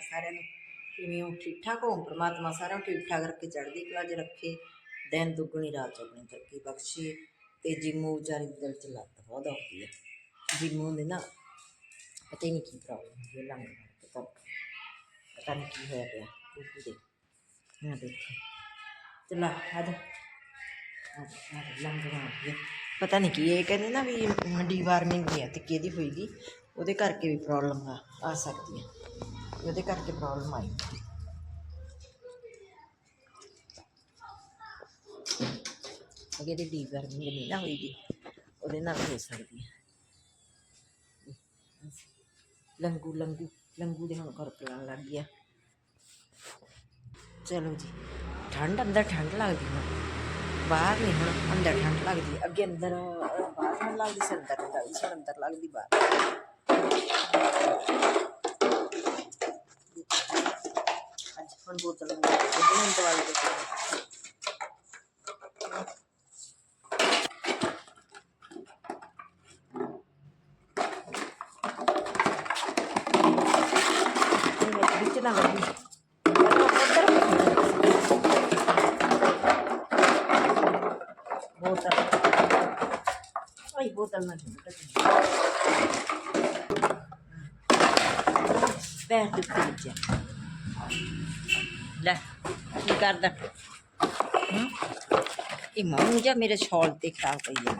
ਸਾਰਿਆਂ ਨੂੰ ਕਿਵੇਂ ਹੋ ਠੀਕ ਠਾਕ ਹੋ ਪ੍ਰਮਾਤਮਾ ਸਾਰਿਆਂ ਨੂੰ ਠੀਕ ਠਾਕ ਰੱਖੇ, ਚੜ੍ਹਦੀ ਕਲਾ 'ਚ ਰੱਖੇ, ਦਿਨ ਦੁੱਗਣੀ, ਰਾਤ ਚੌਗਣੀ ਤਰੱਕੀ ਬਖਸ਼ੇ ਤੇ ਜਿੰਮੂ ਵਿਚਾਰੀ ਦੇ ਦਿਲ 'ਚ ਲੱਤ ਬਹੁਤ ਆਉਂਦੀ ਹੈ ਜਿੰਮੂ ਦੇ ਨਾ ਪਤਾ ਹੀ ਨਹੀਂ ਕੀ ਪ੍ਰੋਬਲਮ ਹੈ ਲੰਗ ਪਤਾ ਪਤਾ ਨਹੀਂ ਕੀ ਹੋਇਆ ਪਿਆ ਕੁੱਕੂ ਦੇ ਨਾ ਦੇਖੋ। ਚਲਾ ਆ ਜਾ। ਲੰਗ ਮਾਰ ਪਤਾ ਨਹੀਂ ਕੀ, ਇਹ ਕਹਿੰਦੇ ਨਾ ਵੀ ਡੀ ਵਾਰਮਿੰਗ ਨਹੀਂ ਹੈ ਤੇ ਕਿਹਦੀ ਹੋਈਗੀ ਉਹਦੇ ਕਰਕੇ ਵੀ ਪ੍ਰੋਬਲਮ ਆ ਆ ਸਕਦੀ ਹੈ ਉਹਦੇ ਕਰਕੇ ਪ੍ਰੋਬਲਮ ਆਈ। ਅਗੇ ਤੇ ਡੀ ਵਾਰਮਿੰਗ ਨਹੀਂ ਨਾ ਹੋਈਗੀ, ਉਹਦੇ ਨਾਲ ਹੋ ਸਕਦੀ ਹੈ। ਲੰਗੂ ਲੰਗੂ ਲੰਗੂ ਦੇ ਹੁਣ ਕਰ ਪੈਣ ਲੱਗ ਗਿਆ ਚਲੋ ਜੀ, ਠੰਡ ਅੰਦਰ ਠੰਡ ਲੱਗਦੀ ਹੁਣ। ਬਾਹਰ ਨਹੀਂ ਹੁਣ, ਅੰਦਰ ਠੰਡ ਲੱਗਦੀ। ਅੱਗੇ ਅੰਦਰ, ਬਾਹਰ ਠੰਡ ਲੱਗਦੀ ਸੀ ਅੰਦਰ ਨਹੀਂ ਲੱਗਦੀ ਸੀ ਅੰਦਰ ਲੱਗਦੀ ਬਾਹਰ। ਅੱਜ ਹੁਣ ਬੋਤਲ ਮੰਗਾ ਕੇ ਹੁਣ ਦਵਾਈ ਦੇ ਕੇ ਇਹ ਕਰਦਾ ਹੂੰ? ਇਹ ਮੂੰਹ ਜਾ ਮੇਰੇ ਸ਼ਾਲ ਤੇ ਖਰਾਬ ਪਈ ਹੈ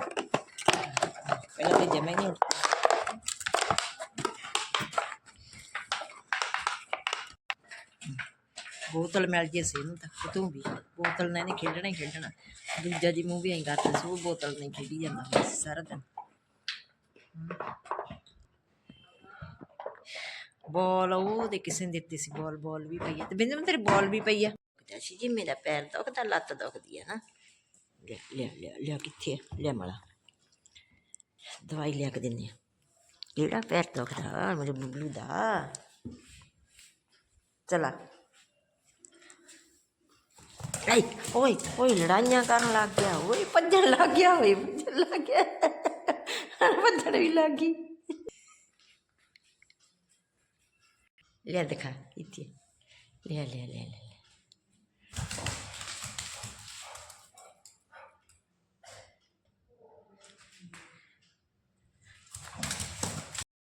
ਪਹਿਲਾਂ ਤੇ ਜਮੇ ਨਹੀਂ ਉੱਠਦਾ ਬੋਤਲ ਮਿਲ ਜੇ ਸੀ ਇਹਨੂੰ ਤਾਂ ਤੂੰ ਵੀ ਬੋਤਲ ਨਾਲ ਇਹਨੇ ਖੇਡਣਾ ਹੀ ਖੇਡਣਾ ਦੂਜਾ ਜੀ ਮੂੰਹ ਵੀ ਐਂ ਕਰਦਾ ਸੀ ਉਹ ਬੋਤਲ ਨਹੀਂ ਖੇਡੀ ਜਾਂਦਾ ਹੁੰਦਾ ਸੀ ਸਾਰਾ ਦਿਨ ਬੋਲ ਉਹ ਦੇ ਕਿਸੇ ਨੇ ਦਿੱਤੀ ਸੀ ਬੋਲ ਬੋਲ ਵੀ ਪਈ ਹੈ ਤੇ ਬਿੰਦਰ ਤੇਰੀ ਬੋਲ ਵੀ ਪਈ ਆ ਜੀ ਜੀ ਮੇਰਾ ਪੈਰ ਦੁਖਦਾ ਲੱਤ ਦੁਖਦੀ ਹੈ ਨਾ ਲਿਆ ਲਿਆ ਲਿਆ ਲਿਆ ਕਿੱਥੇ ਆ? ਲਿਆ ਮਲਾ ਦਵਾਈ ਲਿਆ ਕੇ ਦਿੰਦੇ ਆ ਕਿਹੜਾ ਪੈਰ ਦੁਖਦਾ ਮੇਰੇ ਬੁੱਬਲੂ ਦਾ ਚਲਾ ਏ ਓਏ ਓਏ ਲੜਾਈਆਂ ਕਰਨ ਲੱਗ ਗਿਆ ਓਏ ਭੱਜਣ ਲੱਗ ਗਿਆ ਓਏ ਭੱਜਣ ਲੱਗ ਗਿਆ ਭੱਜਣ ਵੀ ਲੱਗ ਗਈ ਲੈ ਦਿਖਾ ਇੱਥੇ ਲੈ ਲੈ ਲੈ ਲੈ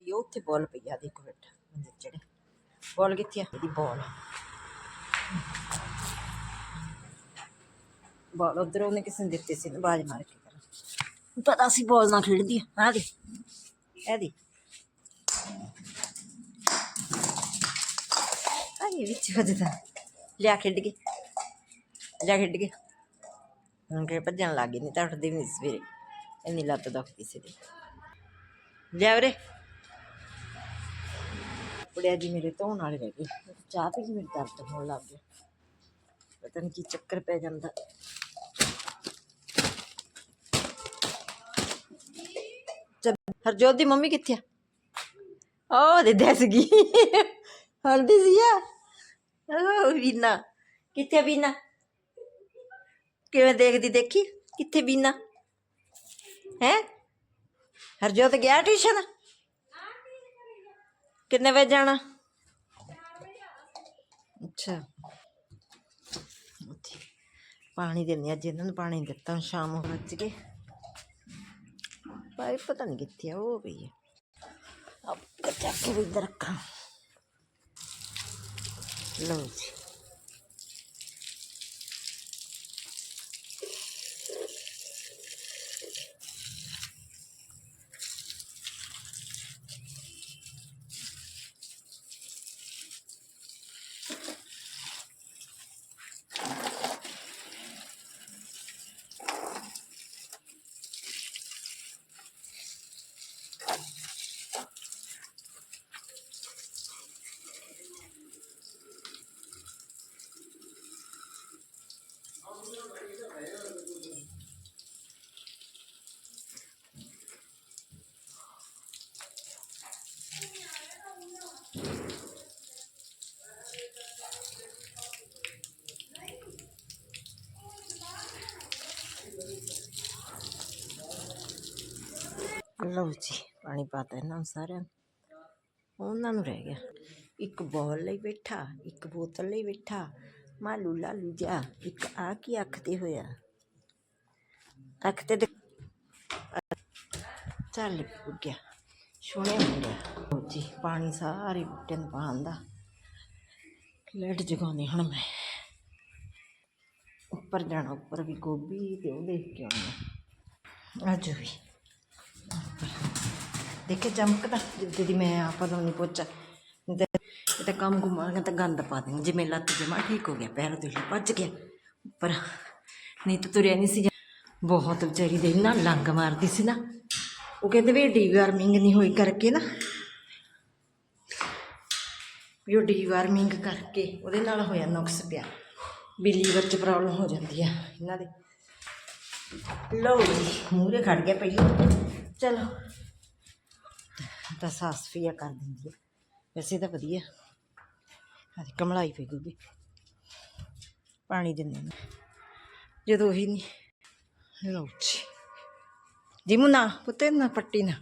ਇਹ ਉੱਥੇ ਬੋਲ ਪਈ ਆ, ਦੇਖੋ ਬੇਟਾ ਮੰਦਰ ਚੜੇ ਬੋਲ ਕਿੱਥੇ ਆ? ਇਹਦੀ ਬੋਲ। ਬੋਲ, ਉਧਰ ਉਹਨੇ ਕਿਸੇ ਨੇ ਦਿੱਤੀ ਸੀ ਨਾ ਬਾਜ ਮਾਰ ਕੇ। ਕਰ ਪਤਾ ਸੀ ਬੋਲ ਨਾਲ ਖੇਡਦੀ ਆ। ਆ ਦੇ। ਇਹ ਦੇ। ਆਈ ਵਿੱਚ ਵੱਜਦਾ। ਲਿਆ ਖੇਡ ਕੇ। ਲਿਆ ਖੇਡ ਕੇ। ਹੁਣ ਕਿ ਭੱਜਣ ਲੱਗ ਗਈ ਨਹੀਂ ਤਾਂ ਉੱਠਦੀ ਨਹੀਂ ਸਵੇਰੇ। ਇੰਨੀ ਲੱਤ ਦੁਖਦੀ ਸੀ ਦੀ ਲਿਆ ਵੀਰੇ। ਕੁੜਿਆ ਜੀ ਮੇਰੇ ਧੋਣ ਵਾਲੇ ਰਹਿ ਗਏ। ਚਾਹ ਪੀ ਕੇ ਮੇਰੇ ਦਰਦ ਹੋਣ ਲੱਗ ਗਿਆ ਪਤਾ ਨਹੀਂ ਕੀ ਚੱਕਰ ਪੈ ਜਾਂਦਾ। ਹਰਜੋਤ ਦੀ ਮੰਮੀ ਕਿੱਥੇ ਆ? ਉਹ ਦੇ ਦੱਸ ਗਈ। ਹਲਦੀ ਸੀ ਆ। ਉਹ ਬੀਨਾ। ਕਿੱਥੇ ਆ ਕਿਵੇਂ ਦੇਖਦੀ ਦੇਖੀ? ਕਿੱਥੇ ਬੀਨਾ? ਹੈ? ਹਰਜੋਤ ਗਿਆ ਟਿਊਸ਼ਨ? ਕਿੰਨੇ ਵਜੇ ਜਾਣਾ? ਅੱਛਾ। ਪਾਣੀ ਦਿੰਦੇ ਅੱਜ ਇਹਨਾਂ ਨੂੰ ਪਾਣੀ ਦਿੱਤਾ ਸ਼ਾਮ ਹੋ ਵੱਜ ਗਏ। ਭਾਈ ਪਤਾ ਨਹੀਂ ਕਿੱਥੇ ਆ, ਉਹ ਪਈ ਹੈ ਕੱਚਾ ਕੇ ਵੀ ਰੱਖਾਂ? ਲਓ ਜੀ। ਲਓ ਜੀ, ਪਾਣੀ ਪਾਤਾ ਇਹਨਾਂ ਨੂੰ ਸਾਰਿਆਂ ਨੂੰ। ਉਹਨਾਂ ਨੂੰ ਰਹਿ ਗਿਆ। ਇੱਕ ਬੋਲ ਲਈ ਬੈਠਾ, ਇੱਕ ਬੋਤਲ ਲਈ ਬੈਠਾ। ਮਾਲੂ ਲਾਲੂ ਜਾ ਇੱਕ ਆ ਕੀ ਅੱਖ ਤੇ ਹੋਇਆ ਅੱਖ ਤੇ ਚੱਲ ਗਿਆ। ਸੋਹਣੇ ਹੋ ਗਿਆ ਲਓ ਜੀ, ਪਾਣੀ ਸਾਰੇ ਬੂਟੇ ਨੂੰ ਪਾਉਣ ਦਾ। ਲੈਟ ਜਗਾਉਣੀ ਹੁਣ ਮੈਂ। ਉੱਪਰ ਜਾਣਾ, ਉੱਪਰ ਵੀ ਗੋਭੀ ਤੇ ਉਹ ਦੇਖ ਕੇ ਆਉਣਾ। ਅੱਜ ਵੀ। ਦੇਖੇ ਚਮਕਦਾ ਜਿੱਦੇ ਦੀ ਮੈਂ ਆਪਾਂ ਨੂੰ ਪੋਚਾ ਇਹ ਤਾਂ ਕੰਮ ਘੁਮਾਂਗਾ ਤਾਂ ਗੰਦ ਪਾ ਦੇਂਗੇ ਜਿਵੇਂ ਲੱਤ ਜਮਾ ਠੀਕ ਹੋ ਗਿਆ, ਪੈਰ ਤੋਂ ਭੱਜ ਗਿਆ। ਉੱਪਰ ਨਹੀਂ ਤਾਂ ਤੁਰਿਆ ਨਹੀਂ ਸੀ ਬਹੁਤ ਵਿਚਾਰੀ ਦੇ ਨਾ ਲੰਗ ਮਾਰਦੀ ਸੀ ਨਾ। ਉਹ ਕਹਿੰਦੇ ਵੀ ਡੀਵਾਰਮਿੰਗ ਨਹੀਂ ਹੋਈ ਕਰਕੇ ਨਾ। ਵੀ ਉਹ ਡੀਵਾਰਮਿੰਗ ਕਰਕੇ ਉਹਦੇ ਨਾਲ ਹੋਇਆ ਨੁਕਸ ਪਿਆ। ਵੀ ਲੀਵਰ 'ਚ ਪ੍ਰੋਬਲਮ ਹੋ ਜਾਂਦੀ ਆ ਇਹਨਾਂ ਦੇ। ਲਓ ਜੀ ਮੂਰੇ ਖੜ ਗਿਆ ਪਹਿਲਾਂ। ਚਲੋ। ਤਾਂ ਸਾਫ਼ ਸਫ਼ਾਈ ਕਰ ਦਿੰਦੀ ਹੈ ਵੈਸੇ ਤਾਂ ਵਧੀਆ। ਅੱਜ ਕਮਲਾਈ ਪਈ ਗੋਭੀ ਪਾਣੀ ਦਿੰਦੇ ਨੇ। ਜਦੋਂ ਹੀ ਨਹੀਂ ਲਓ ਜੀ। ਜਿਮੂ ਨਾ, ਪੁੱਤੇ ਨਾ ਪੱਟੀ ਨਾ।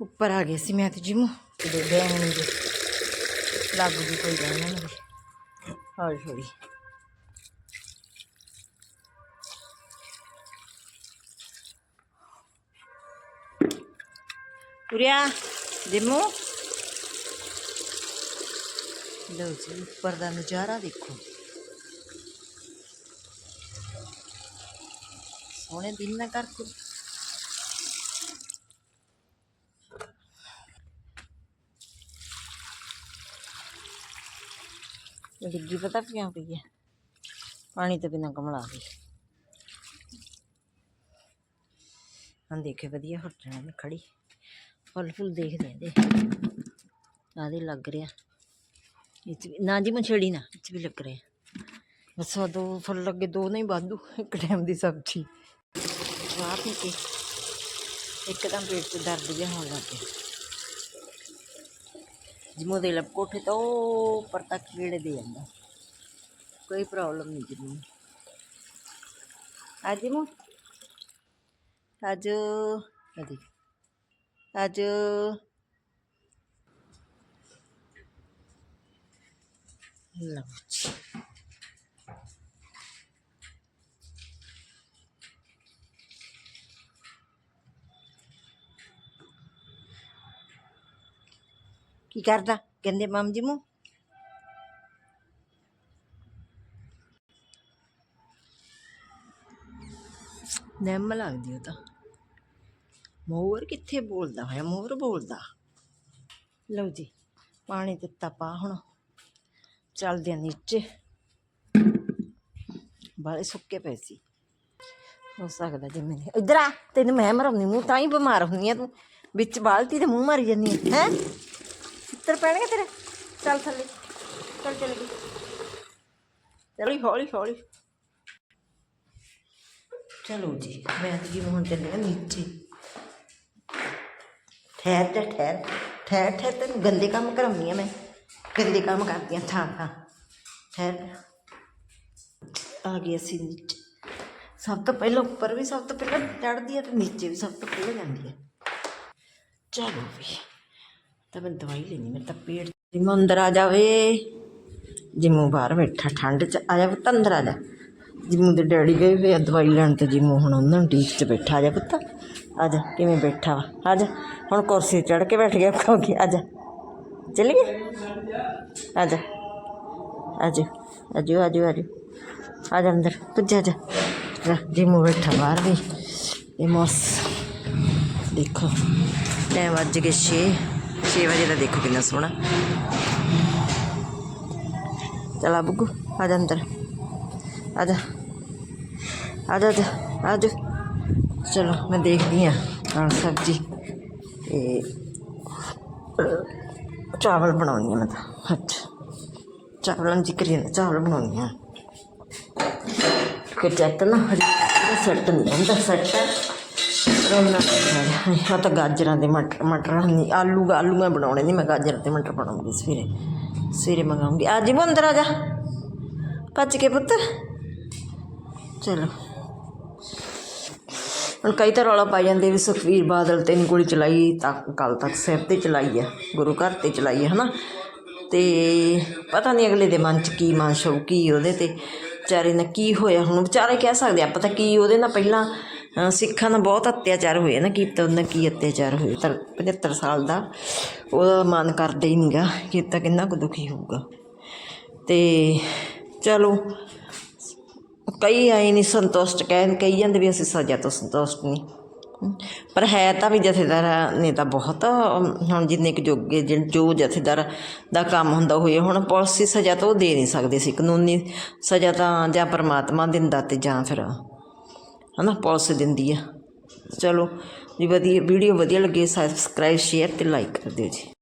ਉੱਪਰ ਆ ਗਏ ਸੀ ਮੈਂ ਤੇ ਜਿਮੂ। ਤੇ ਬੈਣ ਨਹੀਂ ਲੱਗ ਗਈ ਕੋਈ ਗੱਲ ਨਹੀਂ ਹੌਲੀ ਹੌਲੀ ਤੁਰਿਆ, ਜਿਮੂ। ਲਓ ਜੀ, ਉੱਪਰ ਦਾ ਨਜ਼ਾਰਾ ਦੇਖੋ। ਸੋਹਣੇ ਦਿਨ ਨਾ ਕਰ ਡਿੱਗੀ ਪਤਾ ਕਿਉਂ ਪਈ ਹੈ? ਪਾਣੀ ਤੋਂ ਬਿਨਾਂ ਕਮਲਾ ਗਈ ਹਾਂ, ਦੇਖੇ, ਵਧੀਆ ਹੁੱਟਣਾ ਖੜੀ। ਫਲ ਫੁੱਲ ਦੇਖਦੇ ਇਹਦੇ। ਆਦੇ ਲੱਗ ਰਿਹਾ। ਇਹ 'ਚ ਨਾ ਜੀ ਮਛੜੀ ਨਾ, ਇਹ 'ਚ ਵੀ ਲੱਗ ਰਿਹਾ। ਬਸ ਆਹ ਦੋ ਫੁੱਲ ਲੱਗੇ, ਦੋ ਨਹੀਂ ਵਾਧੂ, ਇੱਕ ਟਾਈਮ ਦੀ ਸਬਜ਼ੀ। ਚਾਹ ਪੀ ਕੇ ਇੱਕਦਮ ਪੇਟ 'ਚ ਦਰਦ ਜਿਹਾ ਹੋਣ ਲੱਗ ਗਿਆ। ਜਿਮੋ ਦੇ ਲੱਭ ਕੋਠੇ ਤੋਂ ਉੱਪਰ ਤੱਕ ਕੀੜੇ ਦੇ ਜਾਂਦਾ ਕੋਈ ਪ੍ਰੋਬਲਮ ਨਹੀਂ ਜਿਮੋ। ਅੱਜ ਜਿਮੋ। ਅੱਜ ਅਦੀ ਅੱਜ ਲਓ ਜੀ ਕੀ ਕਰਦਾ ਕਹਿੰਦੇ ਮਾਮ ਜੀ ਮੂੰ ਨਿੰਮ ਲੱਗਦੀ ਉਹ ਤਾਂ ਮੋਰ ਕਿੱਥੇ ਬੋਲਦਾ ਹੋਇਆ? ਮੋਰ ਬੋਲਦਾ। ਲਓ ਜੀ, ਪਾਣੀ ਦਿੱਤਾ ਪਾ ਹੁਣ। ਚੱਲਦੇ ਆ ਨੀਚੇ। ਬਾਲੇ ਸੁੱਕੇ ਪਏ ਸੀ। ਹੋ ਸਕਦਾ ਜੇ ਮੈਂ ਇਧਰ ਆ, ਤੈਨੂੰ ਮੈਂ ਮਰਾਉਂਦੀ ਮੂੰਹ ਤਾਂ ਹੀ ਬਿਮਾਰ ਹੁੰਦੀ ਆ ਤੂੰ। ਵਿੱਚ ਬਾਲਟੀ ਤੇ ਮੂੰਹ ਮਾਰੀ ਜਾਂਦੀ ਹੈ ਹੈ? ਚਿੱਤਰ ਪੈਣਗੇ ਤੇਰੇ? ਚੱਲ ਥੱਲੇ। ਚੱਲ ਚੱਲ ਗਈ ਚਲੀ ਹੌਲੀ ਹੌਲੀ। ਚਲੋ ਜੀ, ਮੈਂ ਤੇ ਜੀ ਹੁਣ ਚੱਲੇ ਨੀਚੇ। ਠਹਿਰ ਤੇ ਠਹਿਰ ਠਹਿਰ ਠਹਿਰ ਤੈਨੂੰ ਗੰਦੇ ਕੰਮ ਕਰਾਉਂਦੀ ਆ ਮੈਂ। ਗੰਦੇ ਕੰਮ ਕਰਦੀ ਆ, ਥਾਂ ਥਾਂ। ਠਹਿਰ। ਆ ਗਈ ਅਸੀਂ ਨੀਚੇ ਸਭ ਤੋਂ ਪਹਿਲਾਂ ਉੱਪਰ ਵੀ, ਸਭ ਤੋਂ ਪਹਿਲਾਂ ਚੜਦੀ ਹੈ ਤੇ ਨੀਚੇ ਵੀ ਸਭ ਤੋਂ ਪਹਿਲਾਂ ਜਾਂਦੀ ਹੈ ਚਲੋ ਵੀ, ਤਾਂ ਮੈਂ ਦਵਾਈ ਲੈਣੀ ਮੈਂ ਤਾਂ ਪੇਟ ਜਿਵੇਂ ਅੰਦਰ ਆ ਜਾਵੇ। ਜਿਮੂ ਬਾਹਰ ਬੈਠਾ, ਠੰਡ ਚ ਆ ਜਾ ਪੁੱਤ, ਅੰਦਰ ਆ ਜਾ। ਜਿਮੂ ਦੇ ਡੈਡੀ ਗਏ ਹੋਏ ਆ ਦਵਾਈ ਲੈਣ ਤੇ ਜਿਮੂ ਹੁਣ ਉਹਨਾਂ ਨੂੰ ਡੀਕ ਚ ਬੈਠਾ ਆ ਜਾ ਪੁੱਤ। ਅੱਜ ਕਿਵੇਂ ਬੈਠਾ ਵਾ? ਅੱਜ ਹੁਣ ਕੁਰਸੀ ਚੜ ਕੇ ਬੈਠ ਗਿਆ ਕਿਉਂਕਿ ਅੱਜ। ਚੱਲੀਏ? ਅੱਜ। ਅੱਜ। ਆ ਜਾ ਆ ਜਾ ਆ ਜਾ ਆ ਅੰਦਰ। ਪੁੱਜਾ ਜਾ। ਲੈ ਮੂੰਹ ਬੈਠਾ ਬਾਹਰ ਵੀ। ਇਹ ਮੌਸ। ਦੇਖੋ, ਟਾਈਮ ਵੱਜ ਕੇ 6 6 ਵਜੇ ਦਾ ਦੇਖੋ ਕਿੰਨਾ ਸੋਹਣਾ। ਚਲਾ ਬੁੱਗੂ, ਆ ਜਾ ਅੰਦਰ। ਆ ਜਾ। ਆ ਜਾ ਆ ਜਾ ਆ ਜਾ। ਚਲੋ, ਮੈਂ ਦੇਖਦੀ ਆ ਨਾਲ ਸਬਜ਼ੀ। ਤੇ ਚਾਵਲ ਬਣਾਉਣੀ ਆ ਮੈਂ ਤਾਂ। ਅੱਛਾ। ਚਾਵਲਾਂ ਦੀ ਕਰੀ ਨਾ ਚਾਵਲ ਬਣਾਉਣੀ ਆ। ਕਿ ਚੱਤ ਨਾ, ਹਰੀ ਸੱਟ ਨਹੀਂ ਹੁੰਦਾ ਸੱਟ ਰੋਣਾ ਹਾਂ ਤਾਂ ਗਾਜਰਾਂ ਦੇ ਮਟਰ ਮਟਰ ਨਹੀਂ ਆਲੂ ਆਲੂ ਮੈਂ ਬਣਾਉਣੇ ਨਹੀਂ, ਮੈਂ ਗਾਜਰ ਤੇ ਮਟਰ ਬਣਾਉਂਗੀ ਸਵੇਰੇ। ਸਵੇਰੇ ਮੰਗਾਉਂਗੀ। ਅੱਜ ਹੀ ਅੰਦਰ ਆ ਜਾ ਭੱਜ ਕੇ ਪੁੱਤ। ਚਲੋ। ਹੁਣ ਕਈ ਤਾਂ ਰੌਲਾ ਪਾਈ ਜਾਂਦੇ ਵੀ ਸੁਖਵੀਰ ਬਾਦਲ ਤੇ ਨਹੀਂ ਗੋਲੀ ਚਲਾਈ, ਤਾਂ ਕੱਲ ਤੱਕ ਸਿਰ ਤੇ ਚਲਾਈ ਆ, ਗੁਰੂ ਘਰ ਤੇ ਚਲਾਈ ਆ, ਹਨਾ? ਤੇ ਪਤਾ ਨਹੀਂ ਅਗਲੇ ਦੇ ਮਨ 'ਚ ਕੀ ਮਨਸ਼ਾ ਹੋਊ, ਕੀ ਉਹਦੇ ਤੇ ਵਿਚਾਰੇ ਨਾਲ ਕੀ ਹੋਇਆ? ਹੁਣ ਵਿਚਾਰੇ ਕਹਿ ਸਕਦੇ ਆਪਾਂ ਤਾਂ ਕੀ ਉਹਦੇ ਨਾਲ ਪਹਿਲਾਂ ਸਿੱਖਾਂ ਦਾ ਬਹੁਤ ਅਤਿਆਚਾਰ ਹੋਇਆ ਨਾ, ਕੀ ਉਹਨਾਂ ਨਾਲ ਕੀ ਅਤਿਆਚਾਰ ਹੋਏ, ਤਾਂ 75 ਸਾਲ ਦਾ ਉਹਦਾ ਮਨ ਕਰਦਾ ਹੀ ਨਹੀਂਗਾ ਕਿ ਤਾਂ ਕਿੰਨਾ ਕੁ ਦੁਖੀ ਹੋਊਗਾ। ਤੇ ਚਲੋ ਕਈ ਆਏ ਨਹੀਂ ਸੰਤੁਸ਼ਟ, ਕਹਿਣ ਕਹੀ ਜਾਂਦੇ ਵੀ ਅਸੀਂ ਸਜ਼ਾ ਤੋਂ ਸੰਤੁਸ਼ਟ ਨਹੀਂ ਪਰ ਹੈ ਤਾਂ ਵੀ ਜਥੇਦਾਰ ਨੇ ਤਾਂ ਬਹੁਤ, ਹੁਣ ਜਿੰਨੇ ਕੁ ਜੋਗੇ ਜਿ- ਜੋ ਜਥੇਦਾਰ ਦਾ ਕੰਮ ਹੁੰਦਾ ਹੋਏ ਹੁਣ ਪੁਲਿਸ ਸਜ਼ਾ ਤਾਂ ਉਹ ਦੇ ਨਹੀਂ ਸਕਦੇ ਸੀ। ਕਾਨੂੰਨੀ ਸਜ਼ਾ ਤਾਂ ਜਾਂ ਪਰਮਾਤਮਾ ਦਿੰਦਾ ਤੇ ਜਾਂ ਫਿਰ ਹਨਾ ਪੁਲਿਸ ਦਿੰਦੀ ਆ। ਚਲੋ ਜੀ ਵਧੀਆ, ਵੀਡੀਓ ਵਧੀਆ ਲੱਗੇ, ਸਬਸਕ੍ਰਾਈਬ, ਸ਼ੇਅਰ ਤੇ ਲਾਈਕ ਕਰ ਦਿਓ ਜੀ।